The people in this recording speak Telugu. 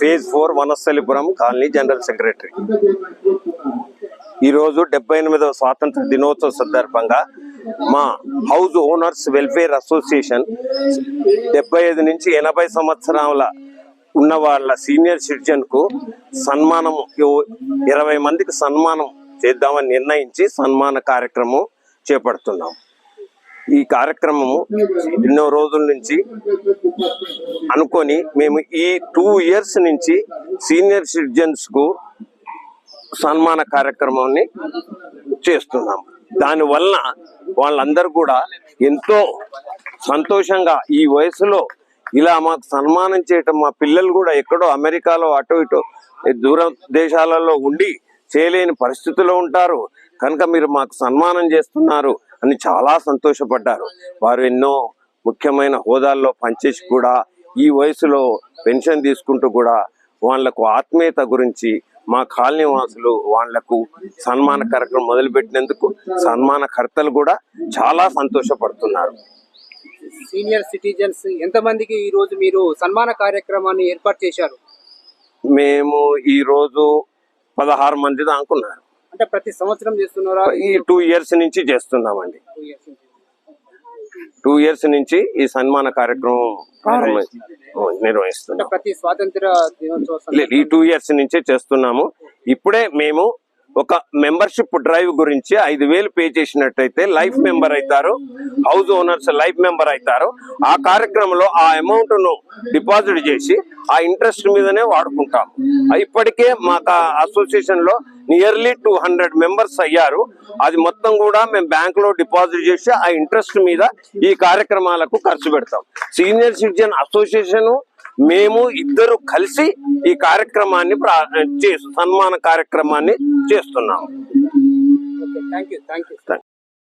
Phase four Vanasthalipuram colony general secretary. ఈరోజు డెబ్బై ఎనిమిదవ స్వాతంత్ర దినోత్సవ సందర్భంగా మా హౌస్ ఓనర్స్ వెల్ఫేర్ అసోసియేషన్ డెబ్బై ఐదు నుంచి ఎనభై సంవత్సరాల ఉన్న వాళ్ళ సీనియర్ సిటిజన్కు సన్మానం ఇరవై మందికి సన్మానం చేద్దామని నిర్ణయించి సన్మాన కార్యక్రమం చేపడుతున్నాం. ఈ కార్యక్రమము ఎన్నో రోజుల నుంచి అనుకొని మేము ఈ టూ ఇయర్స్ నుంచి సీనియర్ సిటిజన్స్కు సన్మాన కార్యక్రమాన్ని చేస్తున్నాం. దానివల్ల వాళ్ళందరూ కూడా ఎంతో సంతోషంగా ఈ వయసులో ఇలా మాకు సన్మానం చేయటం మా పిల్లలు కూడా ఎక్కడో అమెరికాలో అటు ఇటు దూర దేశాలలో ఉండి చేయలేని పరిస్థితుల్లో ఉంటారు. కనుక మీరు మాకు సన్మానం చేస్తున్నారు అని చాలా సంతోషపడ్డారు. వారు ఎన్నో ముఖ్యమైన హోదాల్లో పనిచేసి కూడా ఈ వయసులో పెన్షన్ తీసుకుంటూ కూడా వాళ్ళకు ఆత్మీయత గురించి మా కాలనీ వాసులు వాళ్ళకు సన్మాన కార్యక్రమం మొదలుపెట్టినందుకు సన్మానకర్తలు కూడా చాలా సంతోషపడుతున్నారు. సీనియర్ సిటిజన్స్ ఎంతమందికి ఈ రోజు మీరు సన్మాన కార్యక్రమాన్ని ఏర్పాటు చేశారు? మేము ఈ రోజు పదహారు మంది దాకున్నారు అంటే ప్రతి సంవత్సరం చేస్తున్నారా? ఈ టూ ఇయర్స్ నుంచి చేస్తున్నామండి. Two years నుంచి. టూ ఇయర్స్ నుంచి ఈ సన్మాన కార్యక్రమం నిర్వహిస్తున్నాం ప్రతి స్వాతంత్ర ఈ టూ ఇయర్స్ నుంచే చేస్తున్నాము. ఇప్పుడే మేము ఒక మెంబర్షిప్ డ్రైవ్ గురించి ఐదు వేలు పే చేసినట్టయితే లైఫ్ మెంబర్ అవుతారు హౌస్ ఓనర్స్ లైఫ్ మెంబర్ అవుతారు. ఆ కార్యక్రమంలో ఆ అమౌంట్ను డిపాజిట్ చేసి ఆ ఇంట్రెస్ట్ మీదనే వాడుకుంటాం ఇప్పటికే మాకు అసోసియేషన్లో నియర్లీ టూ హండ్రెడ్ మెంబర్స్ అయ్యారు. అది మొత్తం కూడా మేము బ్యాంక్లో డిపాజిట్ చేసి ఆ ఇంట్రెస్ట్ మీద ఈ కార్యక్రమాలకు ఖర్చు పెడతాం. సీనియర్ సిటిజన్ అసోసియేషన్ మేము ఇద్దరు కలిసి ఈ కార్యక్రమాన్ని సన్మాన కార్యక్రమాన్ని చేస్తున్నాం.